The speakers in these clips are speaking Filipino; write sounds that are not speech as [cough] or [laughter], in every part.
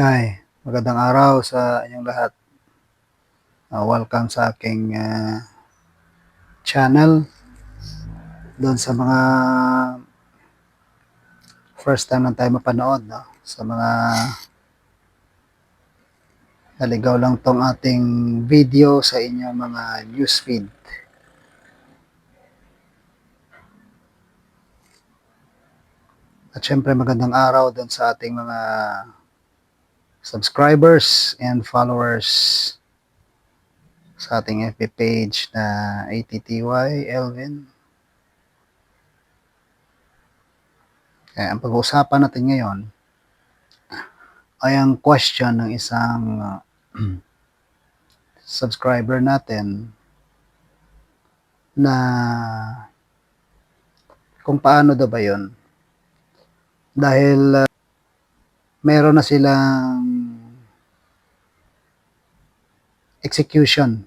Ay, magandang araw sa inyong lahat. Ah, welcome sa aking ah, channel. Doon sa mga first time lang tayo mapanood, no? Sa mga naligaw lang tong ating video sa inyong mga newsfeed. At syempre magandang araw doon sa ating mga subscribers and followers sa ating FB page na ATTY Elvin. Kaya ang pag-uusapan natin ngayon ay ang question ng isang uh, [clears throat] subscriber natin na kung paano daw ba yun. Dahil uh, meron na silang execution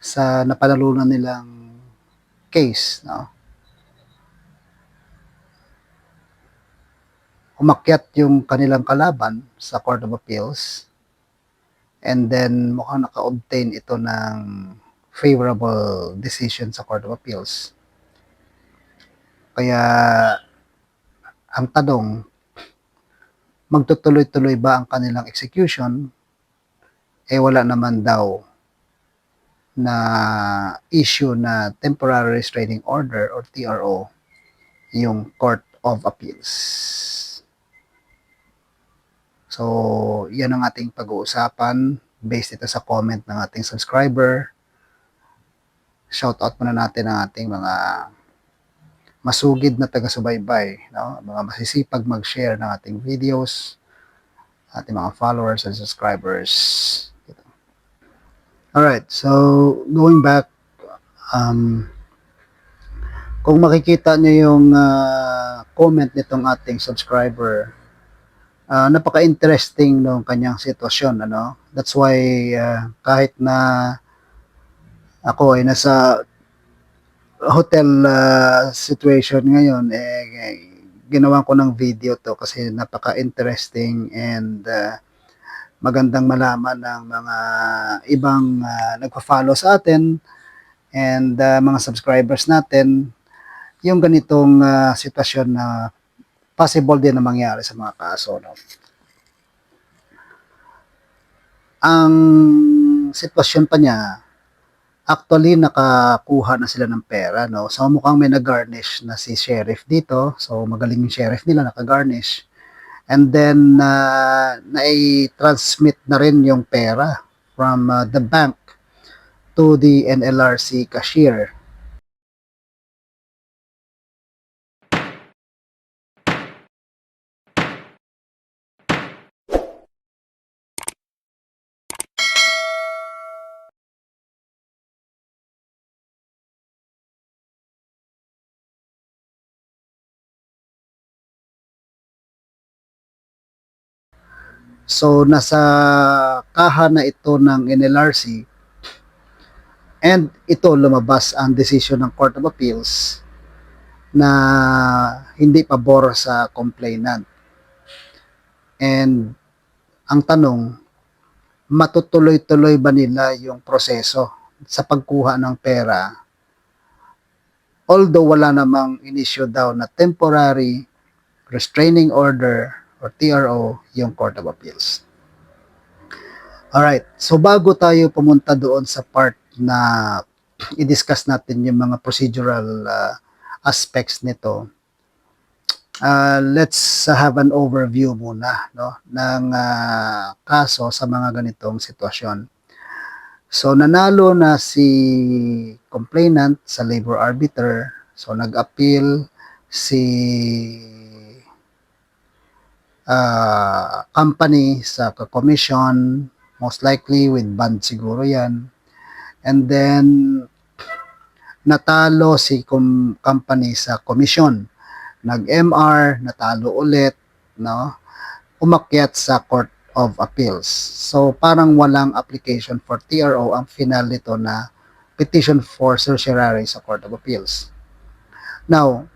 sa napanalunan nilang case, no? Umakyat yung kanilang kalaban sa Court of Appeals and then mukhang naka-obtain ito ng favorable decision sa Court of Appeals. Kaya ang tanong, magtutuloy-tuloy ba ang kanilang execution, eh wala naman daw na issue na temporary restraining order or TRO yung Court of Appeals. So, yan ang ating pag-uusapan based ito sa comment ng ating subscriber. Shoutout muna natin ang ating mga masugid na taga-subaybay, no? mga masisipag mag-share ng ating videos, ating mga followers and subscribers. Alright, so going back, um, kung makikita niyo yung uh, comment nitong ating subscriber, uh, napaka-interesting ng kanyang sitwasyon, ano? That's why uh, kahit na ako ay nasa hotel uh, situation ngayon, eh, ginawa ko ng video to kasi napaka-interesting and uh, magandang malaman ng mga ibang uh, nagpa-follow sa atin and uh, mga subscribers natin yung ganitong uh, sitwasyon na possible din na mangyari sa mga kaso. No? Ang sitwasyon pa niya, actually nakakuha na sila ng pera. No? So mukhang may nag-garnish na si sheriff dito. So magaling yung sheriff nila, naka-garnish. And then, uh, na-transmit na rin yung pera from uh, the bank to the NLRC cashier. So, nasa kaha na ito ng NLRC and ito lumabas ang decision ng Court of Appeals na hindi pabor sa complainant. And ang tanong, matutuloy-tuloy ba nila yung proseso sa pagkuha ng pera? Although wala namang inisyo daw na temporary restraining order or TRO yung Court of Appeals. Alright, so bago tayo pumunta doon sa part na i-discuss natin yung mga procedural uh, aspects nito, uh, let's have an overview muna no, ng uh, kaso sa mga ganitong sitwasyon. So nanalo na si complainant sa labor arbiter. So nag-appeal si uh, company sa commission most likely with band siguro yan. And then natalo si com- company sa commission. nag-MR natalo ulit no? Umakyat sa court of appeals. So parang walang application for TRO ang final nito na petition for certiorari sa court of appeals. Now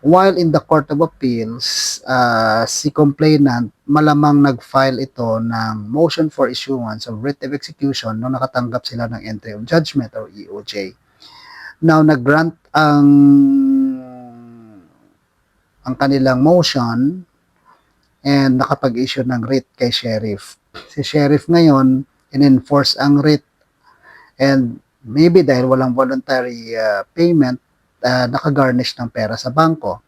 while in the Court of Appeals, ah, si complainant malamang nag-file ito ng motion for issuance of writ of execution nung nakatanggap sila ng entry of judgment or EOJ. Now, nag-grant ang ang kanilang motion and nakapag-issue ng writ kay sheriff. Si sheriff ngayon, in-enforce ang writ and maybe dahil walang voluntary ah, payment, uh, nakagarnish ng pera sa bangko.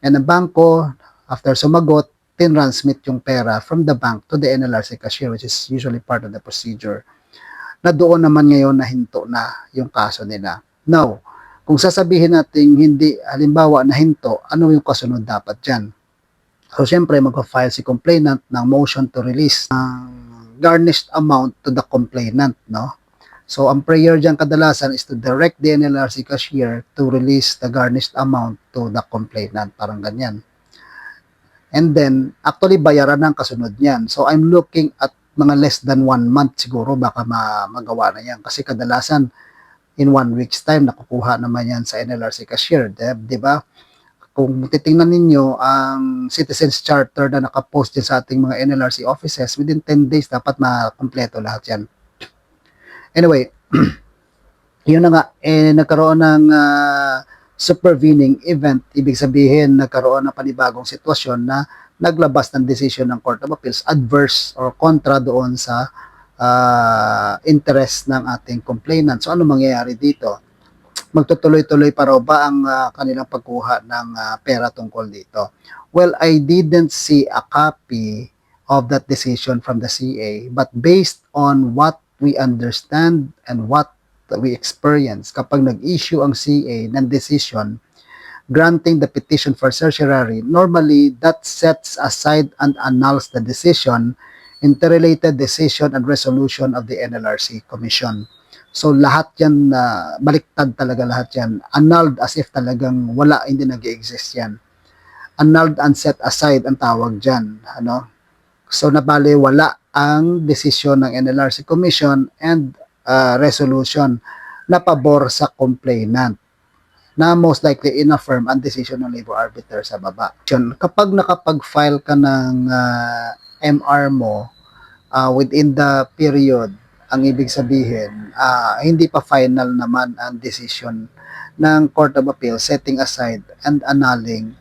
And ang bangko, after sumagot, tinransmit yung pera from the bank to the NLRC cashier, which is usually part of the procedure, na doon naman ngayon nahinto na yung kaso nila. Now, kung sasabihin natin hindi, halimbawa nahinto, ano yung kasunod dapat dyan? So, syempre, magpa-file si complainant ng motion to release ng garnished amount to the complainant, no? So, ang prayer dyan kadalasan is to direct the NLRC cashier to release the garnished amount to the complainant. Parang ganyan. And then, actually, bayaran ng kasunod niyan. So, I'm looking at mga less than one month siguro baka ma magawa na yan. Kasi kadalasan, in one week's time, nakukuha naman yan sa NLRC cashier. Di, ba? Kung titingnan ninyo, ang Citizens Charter na nakapost din sa ating mga NLRC offices, within 10 days, dapat makompleto lahat yan. Anyway, [clears throat] yun na nga, eh, nagkaroon ng ah, supervening event. Ibig sabihin, nagkaroon ng panibagong sitwasyon na naglabas ng decision ng Court of Appeals adverse or kontra doon sa ah, interest ng ating complainant. So, ano mangyayari dito? Magtutuloy-tuloy pa raw ba ang ah, kanilang pagkuha ng ah, pera tungkol dito? Well, I didn't see a copy of that decision from the CA, but based on what we understand and what we experience kapag nag-issue ang CA ng decision granting the petition for certiorari, normally that sets aside and annuls the decision, interrelated decision and resolution of the NLRC Commission. So lahat yan, na baliktad talaga lahat yan. Annulled as if talagang wala, hindi nag exist yan. Annulled and set aside ang tawag dyan. Ano? So nabali wala ang desisyon ng NLRC Commission and uh, resolution na pabor sa complainant na most likely inaffirm ang decision ng labor arbiter sa baba. Kapag nakapag-file ka ng uh, MR mo uh, within the period, ang ibig sabihin, uh, hindi pa final naman ang decision ng Court of Appeal setting aside and annulling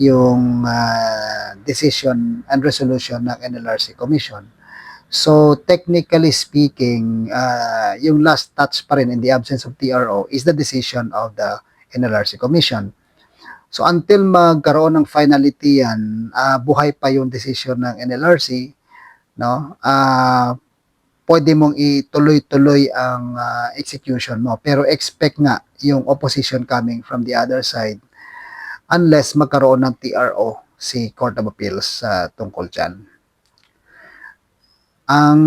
yung uh, decision and resolution ng NLRC Commission. So technically speaking, uh, yung last touch pa rin in the absence of TRO is the decision of the NLRC Commission. So until magkaroon ng finality yan, ah, buhay pa yung decision ng NLRC, no? Ah, pwede mong ituloy-tuloy ang ah, execution mo. Pero expect nga yung opposition coming from the other side unless magkaroon ng TRO si Court of Appeals sa tungkol dyan. Ang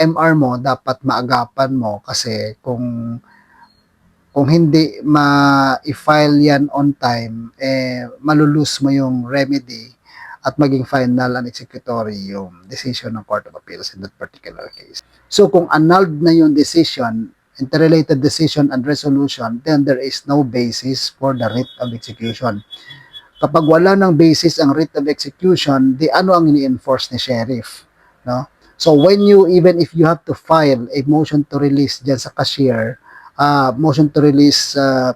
MR mo dapat maagapan mo kasi kung kung hindi ma-file yan on time, eh, malulus mo yung remedy at maging final and executory yung decision ng Court of Appeals in that particular case. So kung annulled na yung decision, interrelated decision and resolution, then there is no basis for the writ of execution. Kapag wala ng basis ang writ of execution, di ano ang ini-enforce ni sheriff, no? So when you even if you have to file a motion to release diyan sa cashier, uh, motion to release uh,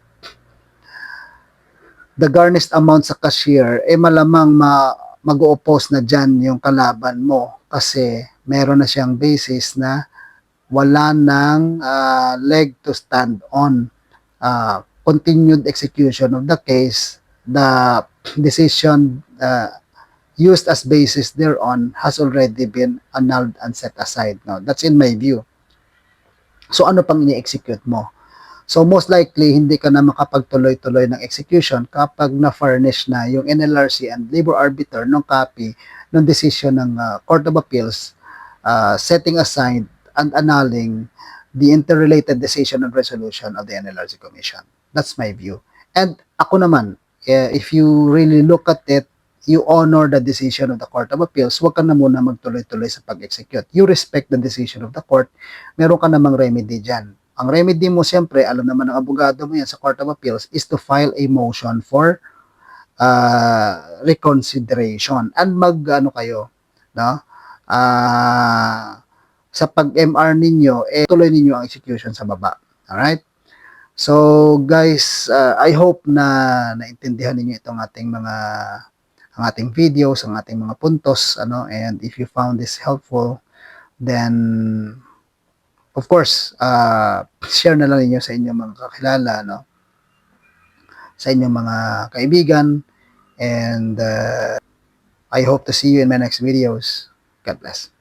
the garnished amount sa cashier, eh malamang ma mag-oppose na dyan yung kalaban mo kasi meron na siyang basis na wala ng uh, leg to stand on. Uh, continued execution of the case, the decision uh, used as basis thereon has already been annulled and set aside. No, that's in my view. So ano pang ini-execute mo? So most likely hindi ka na makapagtuloy-tuloy ng execution kapag na-furnish na yung NLRC and labor arbiter ng copy ng decision ng uh, Court of Appeals uh, setting aside and annulling the interrelated decision and resolution of the NLRC Commission. That's my view. And ako naman, eh, if you really look at it, you honor the decision of the Court of Appeals, huwag ka na muna magtuloy-tuloy sa pag-execute. You respect the decision of the court, meron ka namang remedy dyan. ang remedy mo siyempre, alam naman ng abogado mo yan sa Court of Appeals, is to file a motion for uh, reconsideration and mag ano kayo, no? Ah, sa pag-MR ninyo, eh, tuloy ninyo ang execution sa baba. Alright? So, guys, uh, I hope na naintindihan ninyo itong ating mga ang ating videos, ang ating mga puntos, ano, and if you found this helpful, then of course, uh, share na lang ninyo sa inyong mga kakilala, no? Sa inyong mga kaibigan, and uh, I hope to see you in my next videos. God bless.